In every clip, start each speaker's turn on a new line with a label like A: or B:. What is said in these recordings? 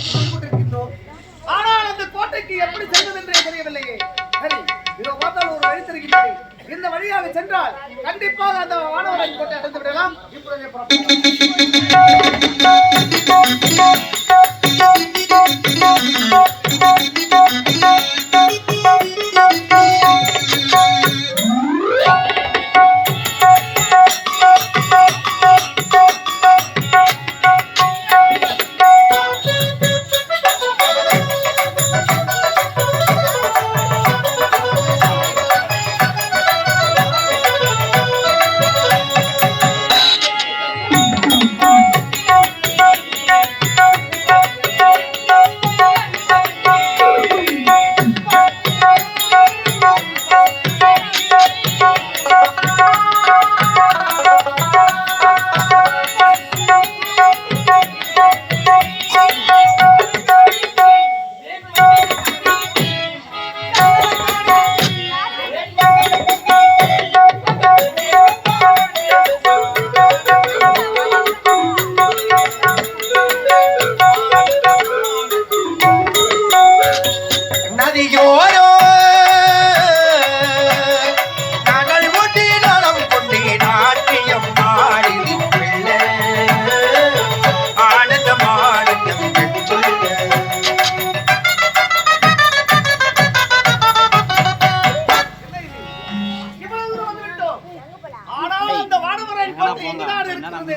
A: வந்து ஆனால் அந்த கோட்டைக்கு எப்படி செல்வது என்றே தெரியவில்லையே. சரி இதோ பார்த்தால் ஒரு வழி தெரிகின்றது இந்த வழியாக சென்றால் கண்டிப்பாக அந்த வானவராஜ் கோட்டை அடைந்து விடலாம். இப்பொழுதே புறப்படலாம்.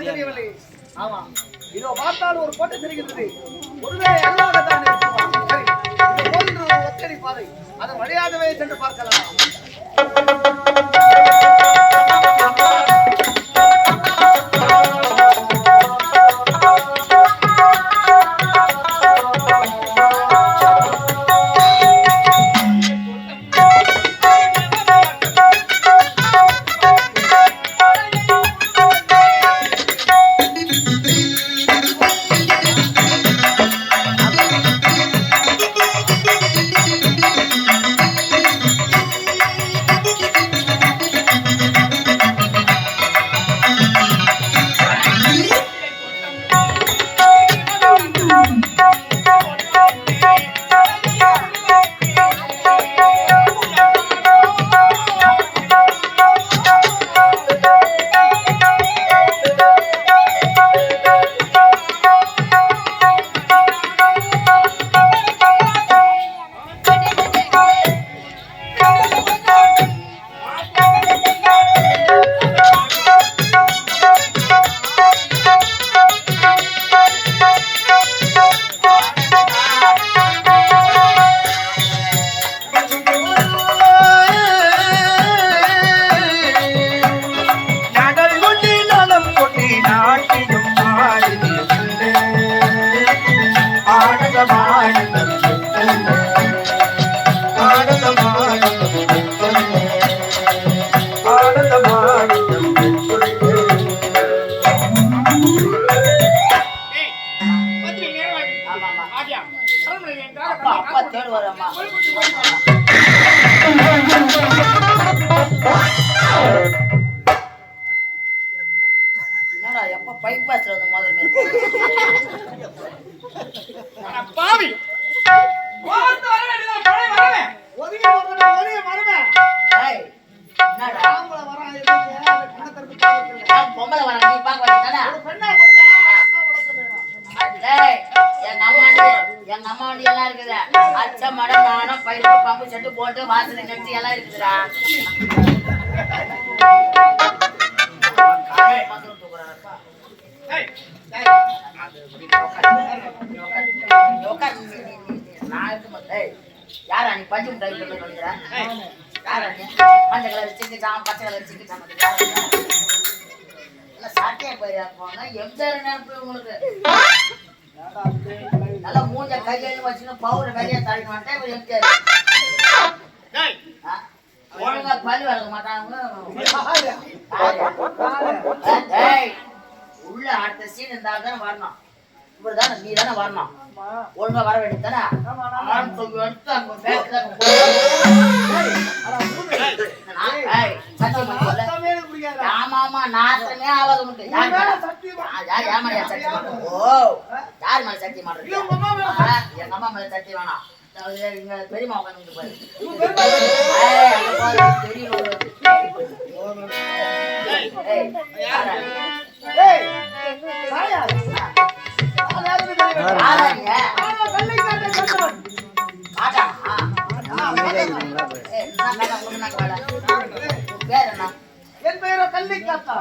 A: தெரியவில்லை. ஆமா. இதோ பார்த்தால் ஒரு கோட்டை தெரிகின்றது. ஒருவேளை? சரி, பாதை. அதன் வழியாகவே சென்று பார்க்கலாம். பாவி. ஓர்ந்து வர வேண்டியதான், பழைய வரவே. ஒதுங்கி ஒதுங்கி வரவே.
B: பொம்பளை நீ
A: பெண்ணா
B: எங்க எங்க எல்லாம் இருக்குது. அச்ச மடம் நானும் பம்பு செட்டு போட்டு வாசனை கட்டி எல்லாம் இருக்குதுடா. பச்சை கலர் சிக்கிச்சான் வந்து யாரா நீ? எல்லாம் சாட்டையா போயா போனா எம்ஜிஆர் நினைப்பு உங்களுக்கு. நல்லா மூஞ்ச கையில வச்சுன்னு வெளியே தள்ளி மாட்டேன் இவர் எம்ஜிஆர்? ஒழுங்கா பல்லு வளர்க்க மாட்டாங்க உள்ள அடுத்த சீன் இருந்தால் தானே வரணும். இவர் தானே நீ தானே வரணும் ஒழுங்கா வர வேண்டியது தானே ஆண் தொகை எடுத்து அங்க பேக்கல சத்தியம் பண்ணல
A: சுத்தமே எனக்கு பிடிக்காதுடா.
B: ஆமா ஆமா நாசமே ஆகாது உண்டு யார்
A: மேல?
B: மேல? ஆ, யார் ஏமாடியா சத்தியம் பண்ண? ஓ யார் யார் மேல சத்தியம்
C: மேல
B: ஆ, எங்க அம்மா மேல சத்தியம் வேணாம். பெரியம்மா உட்காந்து பாரு. பெரிய
C: என் பெயரோ காத்தா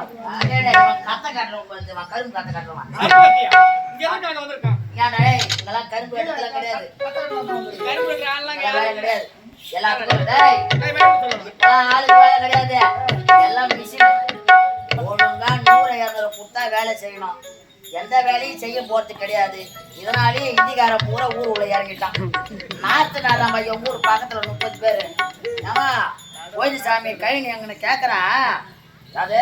B: கரும்பு கத்தை காட்டுறவன். ஏன்டா, கரும்பு வெட்டுறதுலாம் கிடையாது. கிடையாது. கிடையாது. எல்லாம் ஒழுங்கா நூறு இரநூறு கொடுத்தா வேலை செய்யணும் எந்த வேலையும் செய்ய போறது கிடையாது. இதனாலேயே இந்திக்காரன் பூரா ஊர் உள்ள இறங்கிட்டான். நாத்து நாடாம என் ஊர் பக்கத்துல முப்பது பேரு. ஏமா கோயில்சாமி கைனி எங்கன்னு கேக்குறான் அது.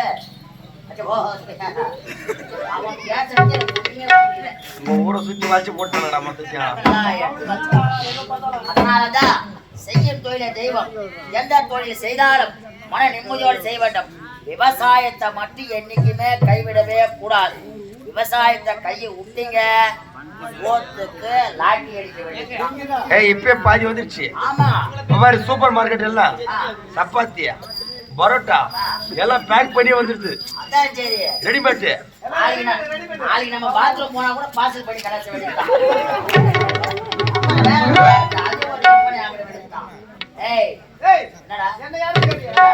B: அதனாலதான் செய்யும் தொழிலை தெய்வம். எந்த தொழில் செய்தாலும் மன நிம்மதியோடு செய்ய வேண்டும். விவசாயத்தை மட்டும் என்னைக்குமே கைவிடவே கூடாது. விவசாயத்தை கையை விட்டீங்க. ஓத்துக்கு லாட்டி அடிக்க வேண்டும்
D: ஏய் இப்பயே பாதி வந்துருச்சு.
B: ஆமா.
D: மாதிரி சூப்பர் மார்க்கெட் எல்லாம். சப்பாத்தி பரோட்டா எல்லாம் பேக் பண்ணி வந்துருது.
B: அதான் சரி.
D: ரெடிமேட்
B: நாளைக்கு நான்- நாளைக்கு நம்ம பாத்ரூம் போனா கூட பார்சல் பண்ணி கலாச்ச வேண்டியதுதான் வேற ஒண்ணும் இல்ல. அது ஒரு விற்பனை ஆகிட வேண்டியதுதான். ஏய்
C: ஏய்
B: என்னடா?
C: என்ன யாரும் தெரியல
B: ஆ.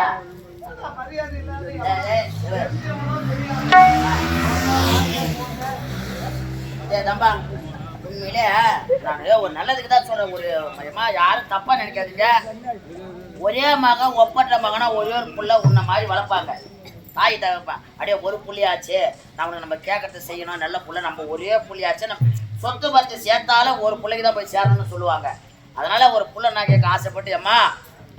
C: மரியாதை இல்லாத
B: ஒரு நல்லதுக்கு தான் சொல்றேன் ஒரு மயமா யாரும் தப்பா நினைக்காதீங்க. ஒரே மகன் ஒப்பற்ற மகனா ஒரே ஒரு புள்ள உன்ன மாதிரி வளர்ப்பாங்க. தாய் தகப்பன் அப்படியே ஒரு புள்ளியாச்சு. நம்ம நம்ம கேட்கறது செய்யணும். நல்ல புள்ள நம்ம ஒரே புள்ளியாச்சு. நம்ம சொத்து பத்து சேர்த்தாலும் ஒரு பிள்ளைக்கு தான் போய் சேரணும்னு சொல்லுவாங்க. அதனால ஒரு புள்ள நான் கேட்க ஆசைப்பட்டு அம்மா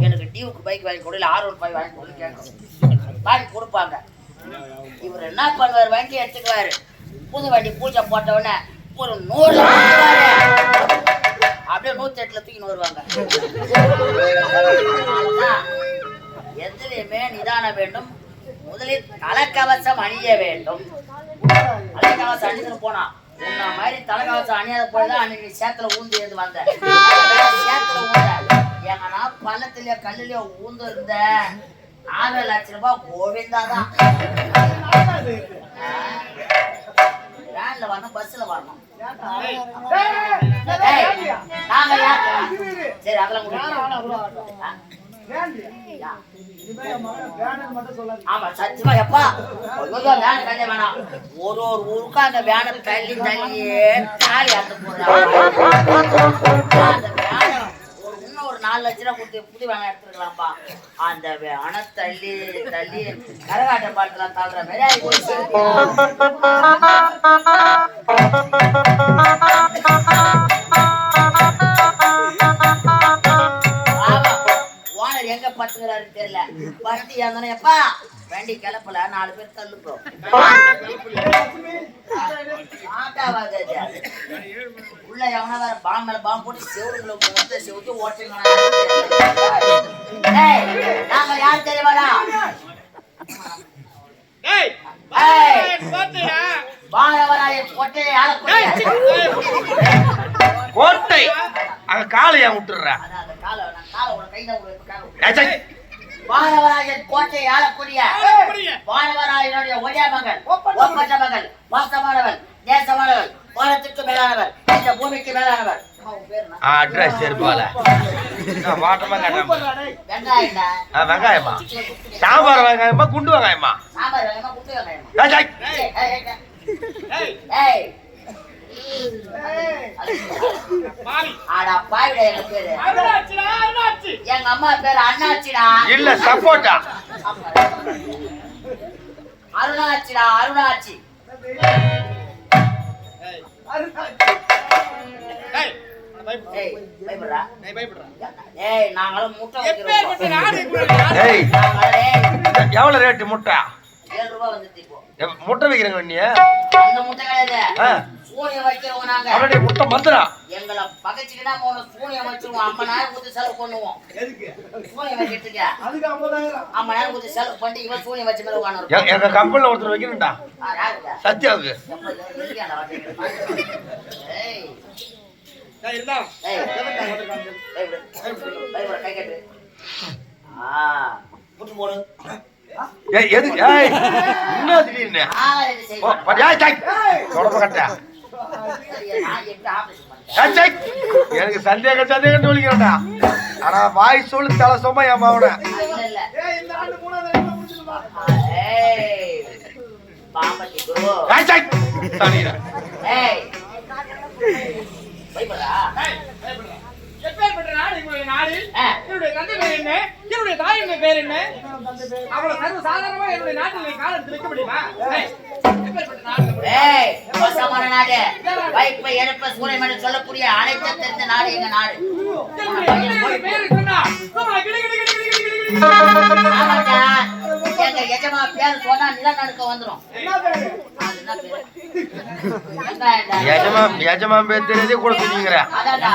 B: எனக்கு டியூக்கு பைக் வாங்கி கொடு இல்லை ஆர் ஒன் பைக் வாங்கி கொடுன்னு கேட்கணும் வாங்கி கொடுப்பாங்க. இவர் என்ன பண்ணுவார்? வாங்கி எடுத்துக்குவாரு. புது வண்டி பூஜை போட்ட ஒரு நூறு அப்படியே நூத்தி எட்டுல தூக்கி நூறுவாங்க எதுலையுமே நிதானம் வேண்டும். முதலில் தலைக்கவசம் அணிய வேண்டும். தலைக்கவசம் அணிந்து போனா உன்ன மாதிரி தலைக்கவசம் அணியாத போய்தான் அன்னைக்கு சேத்துல ஊந்து ஏந்து வந்த. சேத்துல ஊந்த. எங்கன்னா பள்ளத்திலயோ கல்லுலயோ ஊந்து இருந்த ஆறு லட்சம் ரூபாய் கோவிந்தா தான். வேன்ல வரணும் பஸ்ல வரணும். நாங்க சரி அதெல்லாம் ஆமா சத்தியமா எப்பா? ஐயோ வேன் தள்ளி வேணாம். ஒரு ஒரு ஊருக்கும் அந்த வேனை தள்ளி தள்ளியே தாலி போடுறாங்க. அந்த ஒரு நாலு லட்ச ரூபா கொடுத்து புது வேலை எடுத்துருக்கலாம்ப்பா அந்த அணை தள்ளி தள்ளி கரகாட்ட பாட்டுலாம் தாழ்ற மாதிரி ஆகி போச்சு ஆமா. ஓனர் எங்க பத்துக்கிறாருன்னு தெரியல. பருத்தி ஏந்தனே எப்பா? வண்டி கிளப்பல நாலு பேர் தள்ளுப்போ. ஆட்டாவாது அது. உள்ள எவனா வேற பாம் மேல பாம் போட்டு செவருக்குள்ள வந்து செவுத்து ஓட்டுங்க நாங்க யார் தெரியுமாடா? ஏய், பாரவராயன் கோட்டையை காலை காலை கையில உன வானவராயன் கோட்டை ஆளக்கூடிய வானவராயனுடைய ஒரே மகள் ஒப்பற்ற மகள். வாசமானவள் நேசமானவள் வானத்துக்கு மேலானவர் இந்த பூமிக்கு மேலானவர்?
D: அட்ரஸ் வாட்டமா வெங்காயமா சாம்பார் வெங்காயமா குண்டு வெங்காயமா
B: சாம்பார் வெங்காயமா, குண்டு வெங்காயமா? அடா, பாவிடா எங்க பேரு. எங்க அம்மா பேரு அண்ணாச்சிடா.
D: இல்ல சப்போட்டா.
B: அருணாச்சிடா அருணாச்சி. ஏய். பயப்படுறா? ஏய் நாங்களும் முட்டை வைக்கிறோம்
D: ஏய்.
B: நாங்களே
D: எவ்வளவு ரேட்டு முட்டை? முட்டை வைக்கிறங்க
B: அந்த முட்டை கிடையாது.
D: ஆ,
B: சூனியம் வைக்கிறவங்க நாங்க.
D: அவனுடைய முட்டை மந்திரா
B: எங்களை பகைச்சுக்கிட்டா போன சூனியம் வச்சிருவோம். ஐம்பது நேரம் கொடுத்து செலவு பண்ணுவோம். சூனியம் வைக்கிறதுக்கு
C: அதுக்கு ஐம்பதாயிரம்
B: ஐம்பது நேரம் கொடுத்து செலவு பண்ணி இவன் சூனியம் வச்ச உட்காந்து
D: எங்க கம்பெனில ஒருத்தர் வைக்கணும்டா. சத்யாவுக்கு என்ன திடீர்னு? கட்ட. எனக்கு சந்தேகம் சந்தேகம் சொல்லிக்கிறேன்டா. ஆனா வாய் சொல்லு தலை சும்மா என் மாவன.
A: என்னுடைய தாய் என்ன பேர் என்ன? அவ்வளவு சர்வ சாதாரணமா என்னுடைய நாட்டில் காலத்தில் வைக்க முடியுமா? ஏய்,
B: மோசமான நாடு. வைப்பை, எடுப்பை, சூளைமணி சொல்லக்கூடிய அனைத்து தெரிந்த நாடு எங்க நாடு. எங்க எஜமா பேர் சொன்னா நிலநடுக்கம்? வெங்காயம்டா.
D: எஜமா எஜமா பேர் தெரியாதே கூட சொல்லிக்கிற
B: அதான்டா.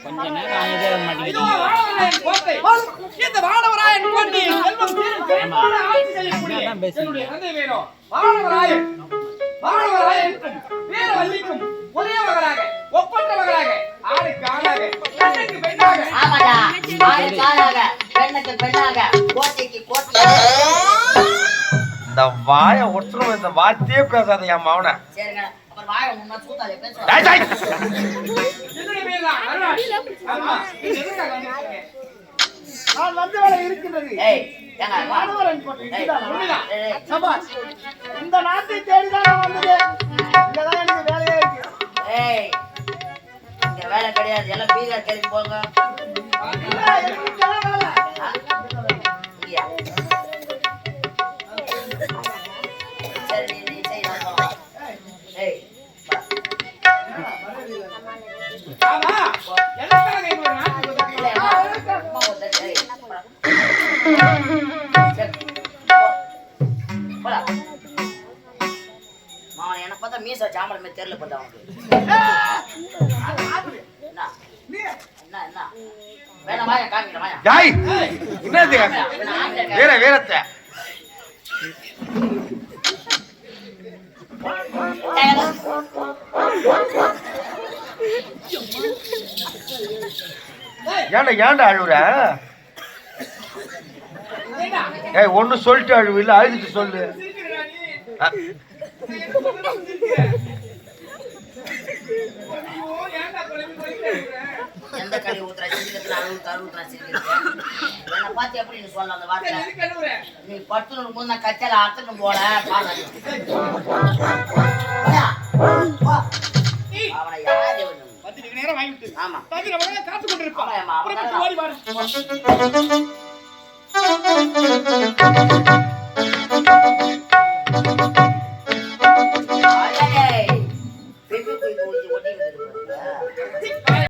A: இதோ வானவராயன் கோட்டை. இந்த வானவராயன் ஆணுக்கு ஆணாக பெண்ணுக்கு பெண்ணாக.
B: ஆமாடா. ஆணுக்கு ஆணாக, பெண்ணுக்கு பெண்ணாக, கோட்டைக்கு கோட்டை.
D: இந்த வாய ஒருத்தரும் இந்த வார்த்தையே பேசாத என் மாவன
B: சரிங்க.
C: நான் வந்த வேலை இருக்கின்றது
B: ஏய், ஏங்க, வா.
C: மாணவரன் போட்டு
B: ஏய்,
C: இதுதானா?
B: ஏய், ஏய்.
C: சபாஷ் இந்த நாட்டை தேடிதான் வந்தது இங்கதான் எனக்கு வேலையே இருக்கு
B: ஏய், இங்க வேலை கிடையாது எல்லாம் பீகார் கிளம்பி போங்க என்னை பார்த்தா மீசை சாம்பல் மாதிரி தெரியல பார்த்தா அவனுக்கு வேணாம் வாயா காமிக்கிறேன் வாயா
D: டேய் என்னது
B: வேணாம், ஆம்பளை
D: வீர வீரத்தை ஏன்டா ஏன்டா அழுவுற? ஏய் ஒண்ணு சொல்லிட்டு அழுவு இல்ல அழுதுட்டு சொல்லு.
A: நீ
B: எந்த கழி ஊத்துறா சிரிக்கிறதுல அழுவு கரு ஊத்துறா பார்த்து எப்படி நீ சொல்லலாம் அந்த வார்த்தை? நீ பத்து போது கச்சால போல பாரு.
A: நேரம்
B: ஆமா.
A: தம்பி நம்ம காத்து கொண்டு
B: இருப்பான்
A: ஓடி பாரு